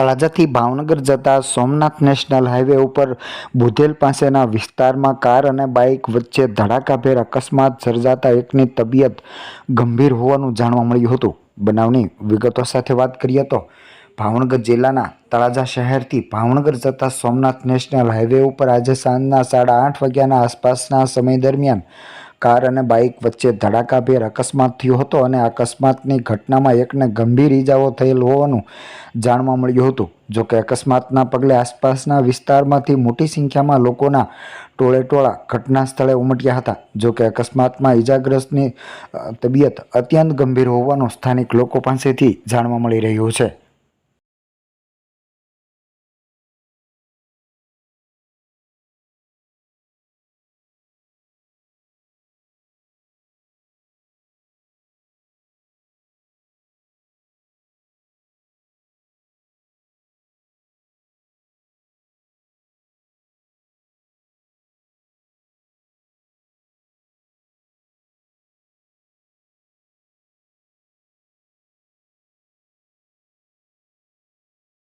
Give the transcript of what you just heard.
તળાજાથી ભાવનગર જતા Somnath national highway ઉપર બુધેલ પાસેના વિસ્તારમાં કાર અને બાઇક વચ્ચે ધડાકાભેર અકસ્માત સર્જાતા એકની તબિયત ગંભીર હોવાનું જાણવા મળ્યું હતું. બનાવની વિગતો સાથે વાત કરીએ તો ભાવનગર જિલ્લાના તળાજા શહેરથી ભાવનગર જતા સોમનાથ નેશનલ હાઈવે ઉપર આજે સાંજના સાડા આઠ વાગ્યાના આસપાસના સમય દરમિયાન કાર અને બાઇક વચ્ચે ધડાકાભેર અકસ્માત થયો હતો અને અકસ્માતની ઘટનામાં એકને ગંભીર ઈજાઓ થયેલ હોવાનું જાણવા મળ્યું હતું. જોકે અકસ્માતના પગલે આસપાસના વિસ્તારમાંથી મોટી સંખ્યામાં લોકોના ટોળે ટોળા ઘટના સ્થળે ઉમટ્યા હતા. જોકે અકસ્માતમાં ઈજાગ્રસ્તની તબિયત અત્યંત ગંભીર હોવાનું સ્થાનિક લોકો પાસેથી જાણવા મળી રહ્યું છે.